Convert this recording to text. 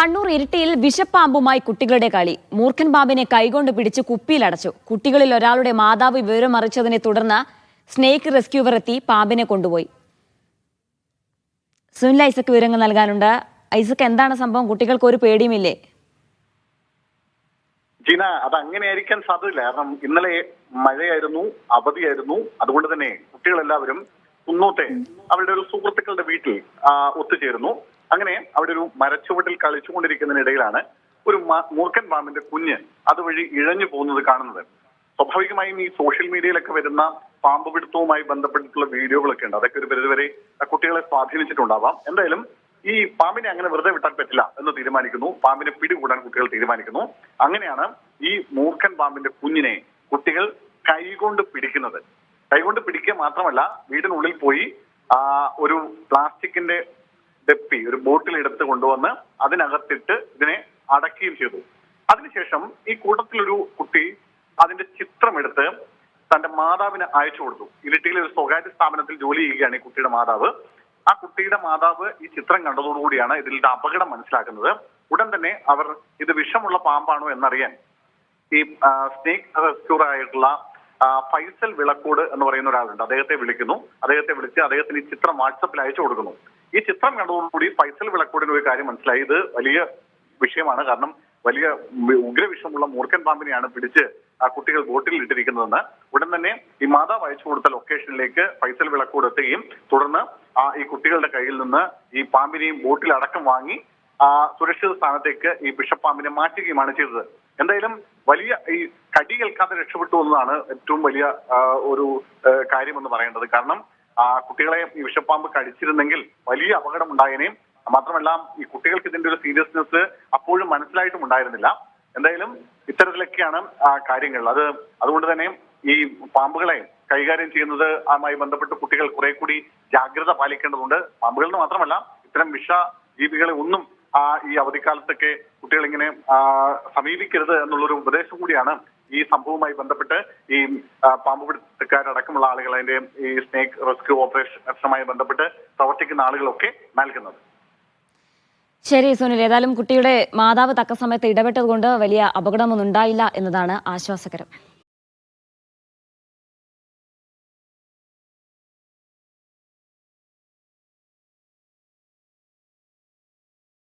കണ്ണൂർ ഇരിട്ടിയിൽ വിഷപ്പാമ്പുമായി കുട്ടികളുടെ കളി. മൂർഖൻ പാമ്പിനെ കൈകൊണ്ട് പിടിച്ച് കുപ്പിയിലടച്ചു. കുട്ടികളിൽ ഒരാളുടെ മാതാവ് വിവരം അറിയിച്ചതിനെ തുടർന്ന് സ്നേക്ക് റെസ്ക്യൂവർ എത്തി പാമ്പിനെ കൊണ്ടുപോയി. സുനിൽ ഐസക്ക് വിവരങ്ങൾ നൽകാനുണ്ട്. ഐസക്ക് എന്താണ് സംഭവം? കുട്ടികൾക്ക് ഒരു പേടിയുമില്ലേ? ജീന അത് അങ്ങനെയായിരിക്കാൻ സാധ്യതയില്ല. കാരണം ഇന്നലെ മഴയായിരുന്നു അവധിയായിരുന്നു. അതുകൊണ്ട് തന്നെ കുട്ടികളെല്ലാവരും കുന്നോത്തെ അവരുടെ ഒരു സുഹൃത്തുക്കളുടെ വീട്ടിൽ ഒത്തുചേരുന്നു. അങ്ങനെ അവിടെ ഒരു മരച്ചുവട്ടിൽ കളിച്ചുകൊണ്ടിരിക്കുന്നതിനിടയിലാണ് ഒരു മൂർഖൻ പാമ്പിന്റെ കുഞ്ഞ് അതുവഴി ഇഴഞ്ഞു പോകുന്നത് കാണുന്നത്. സ്വാഭാവികമായും ഈ സോഷ്യൽ മീഡിയയിലൊക്കെ വരുന്ന പാമ്പ് പിടുത്തവുമായി ബന്ധപ്പെട്ടിട്ടുള്ള വീഡിയോകളൊക്കെ ഉണ്ട്. അതൊക്കെ ഒരു പരിധിവരെ കുട്ടികളെ സ്വാധീനിച്ചിട്ടുണ്ടാവാം. എന്തായാലും ഈ പാമ്പിനെ അങ്ങനെ വെറുതെ വിട്ടാൻ പറ്റില്ല എന്ന് തീരുമാനിക്കുന്നു. പാമ്പിനെ പിടികൂടാൻ കുട്ടികൾ തീരുമാനിക്കുന്നു. അങ്ങനെയാണ് ഈ മൂർഖൻ പാമ്പിന്റെ കുഞ്ഞിനെ കുട്ടികൾ കൈകൊണ്ട് പിടിക്കുന്നത്. കൈകൊണ്ട് പിടിക്കുക മാത്രമല്ല വീടിനുള്ളിൽ പോയി ഒരു പ്ലാസ്റ്റിക്കിന്റെ ഡെപ്പി ഒരു ബോട്ടിൽ എടുത്ത് കൊണ്ടുവന്ന് അതിനകത്തിട്ട് ഇതിനെ അടക്കുകയും ചെയ്തു. അതിനുശേഷം ഈ കൂട്ടത്തിലൊരു കുട്ടി അതിന്റെ ചിത്രം എടുത്ത് തന്റെ മാതാവിന് അയച്ചു കൊടുത്തു. ഇരിട്ടിയിലെ ഒരു സ്വകാര്യ സ്ഥാപനത്തിൽ ജോലി ചെയ്യുകയാണ് ഈ കുട്ടിയുടെ മാതാവ്. ആ കുട്ടിയുടെ മാതാവ് ഈ ചിത്രം കണ്ടതോടുകൂടിയാണ് ഇതിന്റെ അപകടം മനസ്സിലാക്കുന്നത്. ഉടൻ തന്നെ അവർ ഇത് വിഷമുള്ള പാമ്പാണോ എന്നറിയാൻ ഈ സ്നേക് റെസ്ക്യൂർ ആയിട്ടുള്ള ഫൈസൽ വിളക്കോട് എന്ന് പറയുന്ന ഒരാളുണ്ട്. അദ്ദേഹത്തെ വിളിക്കുന്നു. അദ്ദേഹത്തെ വിളിച്ച് അദ്ദേഹത്തിന് ഈ ചിത്രം വാട്സപ്പിൽ അയച്ചു കൊടുക്കുന്നു. ഈ ചിത്രം കണ്ടതോടുകൂടി ഫൈസൽ വിളക്കോടിന് ഒരു കാര്യം മനസ്സിലായി. ഇത് വലിയ വിഷയമാണ്. കാരണം വലിയ ഉഗ്രവിഷമുള്ള മൂർഖൻ പാമ്പിനെയാണ് പിടിച്ച് ആ കുട്ടികൾ ബോട്ടിൽ ഇട്ടിരിക്കുന്നതെന്ന്. ഉടൻ തന്നെ ഈ മാതാവ് അയച്ചു കൊടുത്ത ലൊക്കേഷനിലേക്ക് ഫൈസൽ വിളക്കോട് എത്തുകയും തുടർന്ന് ആ ഈ കുട്ടികളുടെ കയ്യിൽ നിന്ന് ഈ പാമ്പിനെയും ബോട്ടിൽ അടക്കം വാങ്ങി ആ സുരക്ഷിത സ്ഥാനത്തേക്ക് ഈ ബിഷപ്പാമ്പിനെ മാറ്റുകയുമാണ് ചെയ്തത്. എന്തായാലും വലിയ ഈ കടി കേൾക്കാതെ രക്ഷപ്പെട്ടു എന്നതാണ് ഏറ്റവും വലിയ ഒരു കാര്യം കാര്യമെന്ന് പറയേണ്ടത്. കാരണം ആ കുട്ടികളെ ഈ വിഷപ്പാമ്പ് കടിച്ചിരുന്നെങ്കിൽ വലിയ അപകടം ഉണ്ടായേനെയും മാത്രമല്ല ഈ കുട്ടികൾക്ക് ഇതിന്റെ ഒരു സീരിയസ്നെസ് അപ്പോഴും മനസ്സിലായിട്ടും ഉണ്ടായിരുന്നില്ല. എന്തായാലും ഇത്തരത്തിലൊക്കെയാണ് കാര്യങ്ങൾ. അത് അതുകൊണ്ട് തന്നെ ഈ പാമ്പുകളെ കൈകാര്യം ചെയ്യുന്നത് ആയി ബന്ധപ്പെട്ട് കുട്ടികൾ കുറെ കൂടി ജാഗ്രത പാലിക്കേണ്ടതുണ്ട്. പാമ്പുകൾ മാത്രമല്ല ഇത്തരം വിഷ ജീവികളെ ഒന്നും ഈ അവധിക്കാലത്തൊക്കെ കുട്ടികളിങ്ങനെ ആ, സമീപിക്കരുത് എന്നുള്ളൊരു ഉപദേശം കൂടിയാണ് ഈ സംഭവവുമായി ബന്ധപ്പെട്ട് ഈ ആ, പാമ്പ് പിടുത്തക്കാരടക്കമുള്ള ആളുകൾ അതിന്റെ ഈ സ്നേക്ക് റെസ്ക്യൂ ഓപ്പറേഷനുമായി ബന്ധപ്പെട്ട് പ്രവർത്തിക്കുന്ന ആളുകളൊക്കെ നൽകുന്നത്. ശരി സുനിൽ. ഏതായാലും കുട്ടിയുടെ മാതാവ് തക്ക സമയത്ത് ഇടപെട്ടതുകൊണ്ട് വലിയ അപകടമൊന്നും ഉണ്ടായില്ല എന്നതാണ് ആശ്വാസകരം.